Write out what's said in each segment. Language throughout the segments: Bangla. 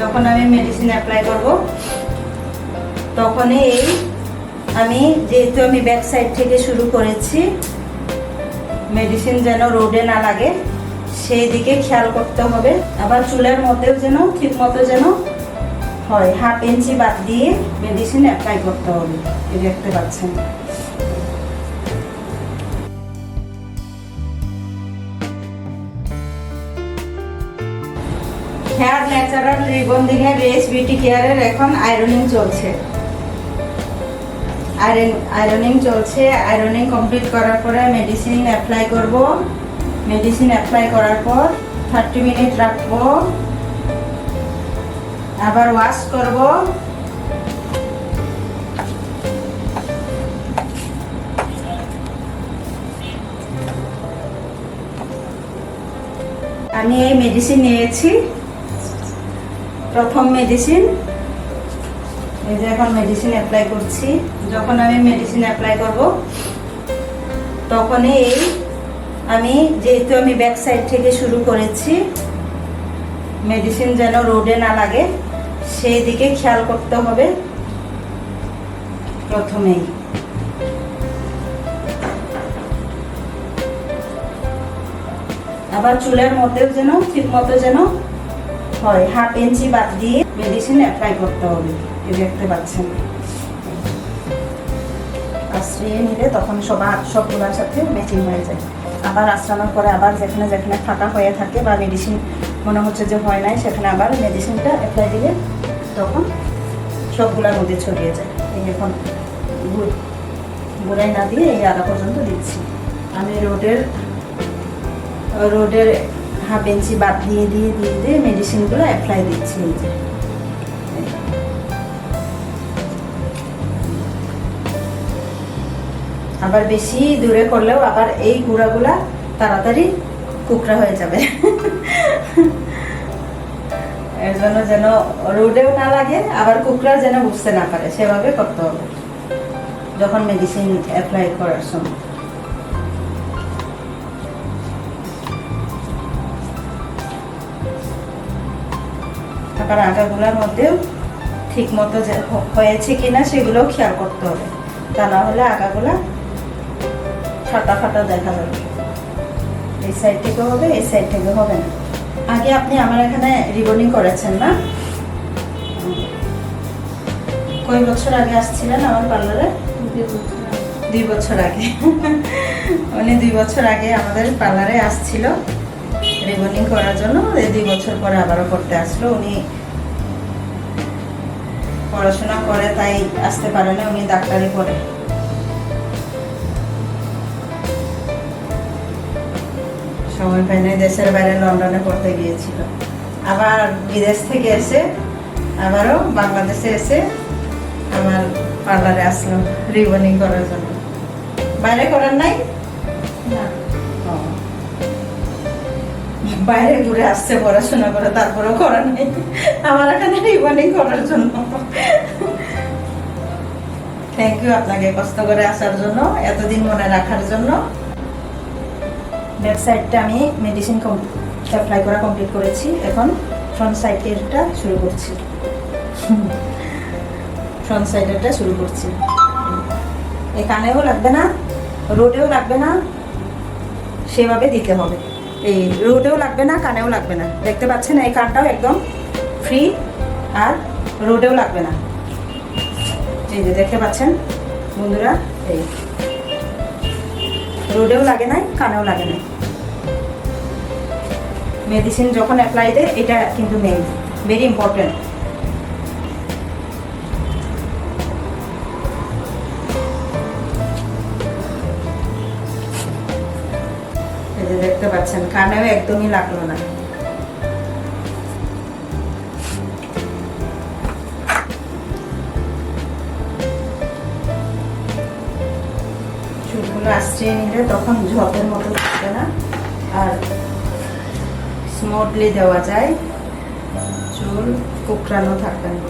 যখন আমি মেডিসিন অ্যাপ্লাই করব, তখনই এই আমি যেহেতু আমি ব্যাক সাইড থেকে শুরু করেছি মেডিসিন যেন রোডে না লাগে, সেই দিকে খেয়াল করতে হবে। আবার চুলের মধ্যেও যেন, ঠিক মতো যেন হয়। হাফ ইঞ্চি বাদ দিয়ে মেডিসিন অ্যাপ্লাই করতে হবে। দেখতে পাচ্ছেন। ন্যাচারাল রিবন্ডিং এর রেস বিউটি কেয়ারের এখন আয়রনিং চলছে। আয়রন আয়রনিং চলছে। আয়রনিং কমপ্লিট করার পরে মেডিসিন অ্যাপ্লাই করব। মেডিসিন অ্যাপ্লাই করার পর থার্টি মিনিট রাখব। আবার ওয়াশ করব। আমি এই মেডিসিন নিয়েছি। প্রথম মেডিসিন এই যে এখন মেডিসিন অ্যাপ্লাই করছি। যখন আমি মেডিসিন অ্যাপ্লাই করব, তখনই এই আমি যেহেতু আমি ব্যাক সাইড থেকে শুরু করেছি মেডিসিন যেন রোডে না লাগে, সেই দিকে খেয়াল করতে হবে প্রথমেই। আবার চুলের মধ্যেও যেন ঠিক মতো যেন হয় হাফ ইঞ্চি বাদ দিয়ে মেডিসিন অ্যাপ্লাই করতে হবে। এই দেখতে পাচ্ছেন। আশ্রিয়ে নিলে তখন সবার সবগুলোর সাথে ম্যাচিং হয়ে যায়। আবার আশ্রানোর পরে আবার যেখানে যেখানে ফাঁকা হয়ে থাকে বা মেডিসিন মনে হচ্ছে যে হয় নাই, সেখানে আবার মেডিসিনটা অ্যাপ্লাই দিলে তখন সবগুলোর মধ্যে ছড়িয়ে যায়। এই এখন গুঁড়াই না দিয়ে এই আধা পর্যন্ত দিচ্ছি। আমি রোডের রোডের হাফ ইঞ্চি বাদ দিয়ে দিয়ে দিয়ে দিয়ে মেডিসিনগুলো অ্যাপ্লাই দিচ্ছি এই যে। আবার বেশি দূরে করলেও আবার এই গুঁড়াগুলা তাড়াতাড়ি কুকরা হয়ে যাবে। এর জন্য যেন রোডেও না লাগে, আবার কুকরা যেন বুঝতে না পারে, সেভাবে করতে হবে। যখন মেডিসিন অ্যাপ্লাই করার সময়। আবার আগাগুলোর মধ্যেও ঠিক মতো হয়েছে কিনা সেগুলোও খেয়াল করতে হবে। তা না হলে আগাগুলা ফাটা ফাটা দেখা যাবে। এই সাইড থেকে হবে এই সাইড থেকে হবে না। আগে আপনি আমার এখানে রিবনিং করেছেন না? কয় বছর আগে আসছিলেন আমার পার্লারে? দুই বছর আগে। উনি দুই বছর আগে আমাদের পার্লারে আসছিল রিবনিং করার জন্য। দুই বছর পরে আবারও করতে আসলো। উনি পড়াশোনা করে, তাই আসতে পারে না, উনি ডাক্তারি পড়ে। সময় পাই নাই দেশের বাইরে লন্ডনে পড়তে গিয়েছিল। আবার বিদেশ থেকে এসে, আবারও বাংলাদেশে এসে আমার পার্লারে আসলো রিবনিং করার জন্য। বাইরে করার নাই? না। বাইরে ঘুরে আসছে, পড়াশোনা করে, তারপরেও করার নেই। আমার এখানে রিবনিং করার জন্য। থ্যাংক ইউ আপনাকে কষ্ট করে আসার জন্য, এতদিন মনে রাখার জন্য। ব্যাক সাইডটা আমি মেডিসিন অ্যাপ্লাই করা কমপ্লিট করেছি। এখন ফ্রন্ট সাইডেরটা শুরু করছি। ফ্রন্ট সাইডেরটা শুরু করছি। এখানেও লাগবে না রোডেও লাগবে না। সেভাবে দিতে হবে। এই রোডেও লাগবে না, কানেও লাগবে না। দেখতে পাচ্ছেন, এই কানটাও একদম ফ্রি আর রোডেও লাগবে না। এই যে দেখতে পাচ্ছেন, বন্ধুরা, এই। রোডেও লাগে নাই, কানেও লাগে নাই। মেডিসিন যখন অ্যাপ্লাই দেয়, এটা কিন্তু মেইন ভেরি ইম্পর্টেন্ট দেখতে পাচ্ছেন, কানেও একদমই লাগল না। চুলগুলো আশ্রিয়ে নিলে তখন ঝপের মতো থাকবে না। আর স্মুথলি দেওয়া যায়, চুল কুকরানো থাকবে না।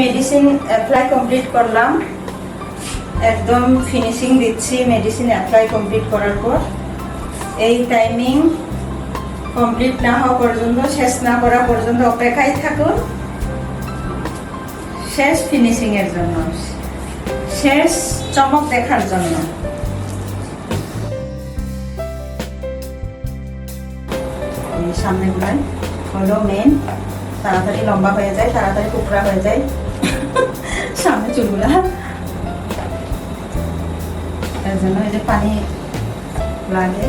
মেডিসিন অ্যাপ্লাই কমপ্লিট করলাম। একদম ফিনিশিং দিচ্ছি মেডিসিন অ্যাপ্লাই কমপ্লিট করার পর। এই টাইমিং কমপ্লিট না হওয়া পর্যন্ত, শেষ না করা পর্যন্ত অপেক্ষায় থাকুন। শেষ ফিনিশিংয়ের জন্য। শেষ চমক দেখার জন্য। সামনেগুলাই হলো মেন তাড়াতাড়ি লম্বা হয়ে যায়, তাড়াতাড়ি টুকরা হয়ে যায়। সামনে চুলগুলা এর জন্য এই যে পানি লাগে।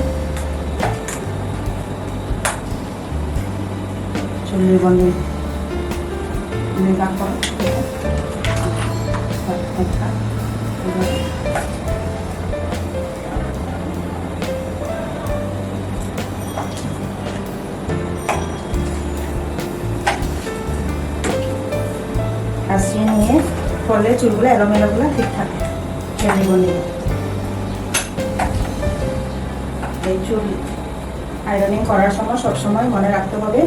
চুলের মেকআপ করা আসিয়ে করলে চুলগুলো এলোমেলোগুলো ঠিক থাকে এই চুল আয়রনিং করার সময় সবসময় মনে রাখতে হবে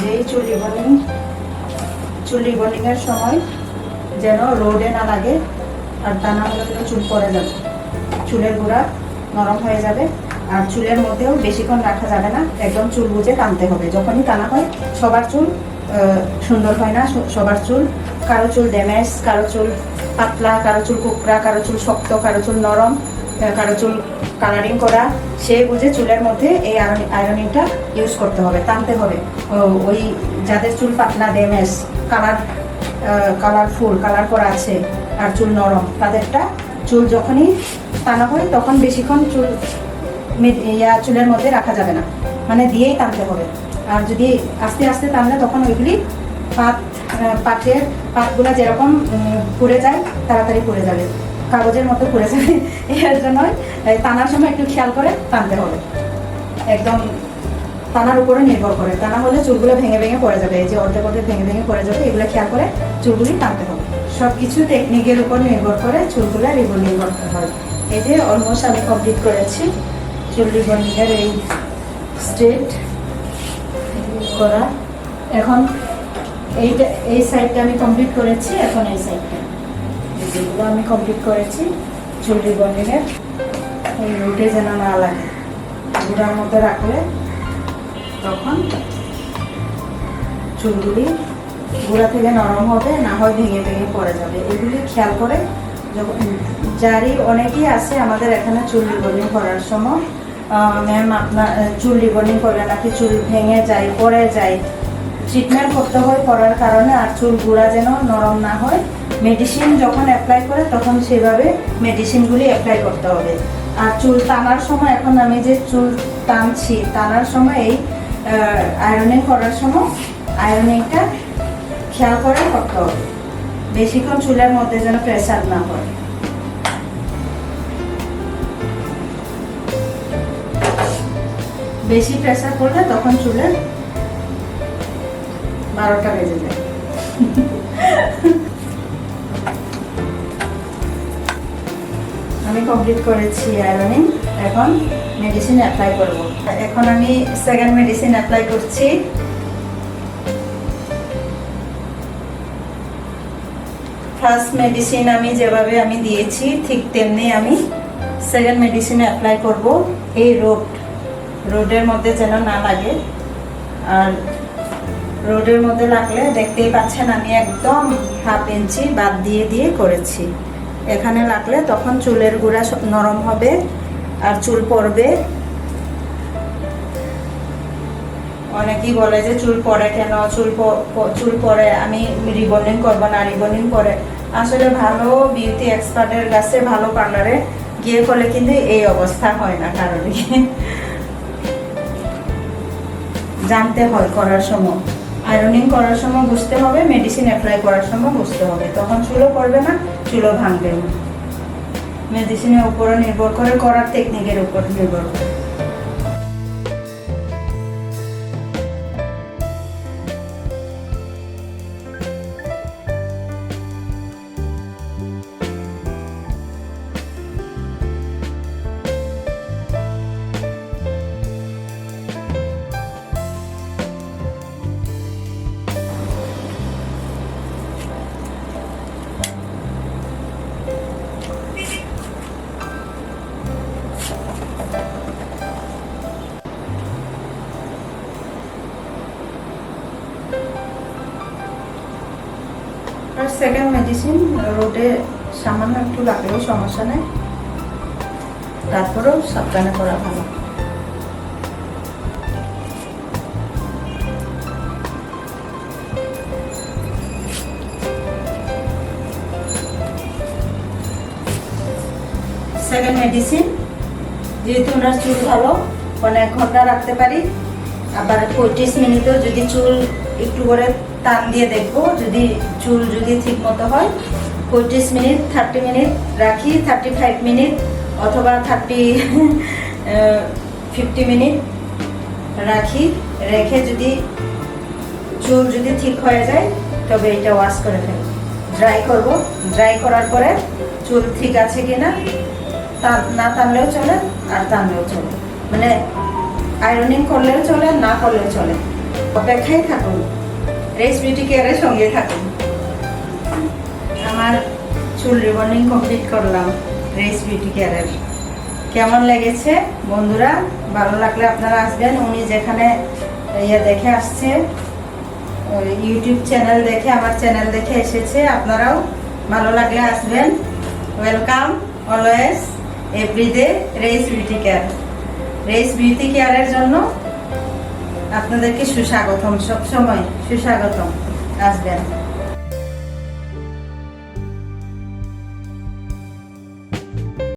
যে চুল রিবনিং চুল রিবনিংয়ের সময় যেন রোডে না লাগে আর তা না হলে চুল পড়ে যাবে। চুলের গোড়া নরম হয়ে যাবে আর চুলের মধ্যেও বেশিক্ষণ রাখা যাবে না, একদম চুল বুঝে টানতে হবে। যখনই টানা হয়, সবার চুল সুন্দর হয় না সবার চুল কারও চুল ড্যামেজ কারও চুল পাতলা কারও চুল কুকড়া কারও চুল শক্ত কারও চুল নরম কারও চুল কালারিং করা, সে বুঝে চুলের মধ্যে এই আয়রনিংটা ইউজ করতে হবে, টানতে হবে। ওই যাদের চুল পাতলা ড্যামেজ কালার কালারফুল কালার করা আছে, আর চুল নরম, তাদেরটা চুল যখনই টানা হয়, তখন বেশিক্ষণ চুল ইয়া চুলের মধ্যে রাখা যাবে না। মানে দিয়েই টানতে হবে। আর যদি আস্তে আস্তে টানলে তখন ওইগুলি পাত পাটের পাতগুলো যেরকম পুড়ে যায়, তাড়াতাড়ি পুড়ে যাবে। কাগজের মতো পুড়ে যাবে। এর জন্য টানার সময় একটু খেয়াল করে টানতে হবে। একদম টানার উপরে নির্ভর করে। টানা হলে চুলগুলো ভেঙে ভেঙে পড়ে যাবে। এই যে অর্ধেক অর্ধেক ভেঙে ভেঙে পড়ে যাবে, এগুলো খেয়াল করে চুলগুলি টানতে হবে। সব কিছু টেকনিকের উপর নির্ভর করে চুলগুলো রিবন্ডিং করতে হয়। এই যে অলমোস্ট আমি কমপ্লিট করেছি। চুল রিবন্ডিংয়ের এই স্ট্রেট করা। এখন এইটা, এই সাইডটা আমি কমপ্লিট করেছি, এখন এই সাইডটা আমি কমপ্লিট করেছি চুল রিবন্ডিংয়ের এই রুটে যেন না লাগে। গুঁড়ার মধ্যে রাখলে তখন চুলগুলি গোড়া থেকে নরম হবে, না হয় ভেঙে ভেঙে পড়ে যাবে। এগুলি খেয়াল করে যখন যারই অনেকেই আছে আমাদের এখানে চুল রিবনিং করার সময়। ম্যাম আপনার চুল রিবনিং করলে নাকি চুল ভেঙে যায়, পড়ে যায়। ট্রিটমেন্ট করতে হয় করার কারণে আর চুল গুঁড়া যেন নরম না হয়। মেডিসিন যখন অ্যাপ্লাই করে, তখন সেভাবে মেডিসিনগুলি অ্যাপ্লাই করতে হবে। আর চুল টানার সময়, এখন আমি যে চুল টানছি, টানার সময় এই আয়রনিং করার সময় আয়রনিংটা খেয়াল করে করতে হবে। বেশিক্ষণ চুলের মধ্যে যেন প্রেসার না হয় বেশি প্রেসার করলে তখন চুলের বারোটা বেজে যায়। আমি কমপ্লিট করেছি আয়রনিং এখন মেডিসিন অ্যাপ্লাই করব। এখন আমি সেকেন্ড মেডিসিন অ্যাপ্লাই করছি। ফার্স্ট মেডিসিন আমি যেভাবে আমি দিয়েছি, ঠিক তেমনি আমি সেকেন্ড মেডিসিন অ্যাপ্লাই করব। এই রোড, রোডের মধ্যে যেন না লাগে। আর রোডের মধ্যে লাগলে দেখতেই পাচ্ছেন আমি একদম হাফ ইঞ্চি বাদ দিয়ে দিয়ে করেছি। এখানে লাগলে তখন চুলের গুঁড়া নরম হবে আর চুল পড়বে। অনেকেই বলে যে চুল পড়ে কেন? চুল চুল পড়ে, আমি রিবনিং করব না, রিবনিং করে আসলে ভালো বিউটি এক্সপার্টের কাছে ভালো পার্লারে গিয়ে করলে কিন্তু এই অবস্থা হয় না কারণে জানতে হয় করার সময়। আয়রনিং করার সময় বুঝতে হবে মেডিসিন অ্যাপ্লাই করার সময় বুঝতে হবে। তখন চুলো করবে না চুলো ভাঙবে না। মেডিসিনের উপরে নির্ভর করে, করার টেকনিকের উপর নির্ভর করে। সেকেন্ড মেডিসিন রোডে সামান্য একটু লাগলেও সমস্যা নেই। তারপরেও সাবধানে করা ভালো। সেকেন্ড মেডিসিন যেহেতু ওনার চুল ভালো অনেক ঘণ্টা রাখতে পারি, আবার পঁয়ত্রিশ মিনিটেও যদি চুল একটু করে টান দিয়ে দেখব, যদি চুল যদি ঠিক মতো হয়। পঁয়ত্রিশ মিনিট থার্টি মিনিট রাখি থার্টি ফাইভ মিনিট অথবা থার্টি ফিফটি মিনিট রাখি। রেখে যদি চুল যদি ঠিক হয়ে যায়, তবে এটা ওয়াশ করে ফেলি ড্রাই করব। ড্রাই করার পরে চুল ঠিক আছে কিনা টান না টানলেও চলে, আর টানলেও চলে। মানে আয়রনিং করলেও চলে, না করলেও চলে। অপেক্ষায় থাকুন। রেস বিউটি কেয়ারের সঙ্গে থাকুন। আমার চুল রিবন্ডিং কমপ্লিট করলাম রেস বিউটি কেয়ারের কেমন লেগেছে? বন্ধুরা, ভালো লাগলে আপনারা আসবেন। উনি যেখানে ইয়ে দেখে আসছে ইউটিউব চ্যানেল দেখে, আমার চ্যানেল দেখে এসেছে, আপনারাও ভালো লাগলে আসবেন। Welcome always everyday race beauty care race beauty কেয়ারের জন্য আপনাদেরকে সুস্বাগতম সবসময় সুস্বাগতম আসবেন।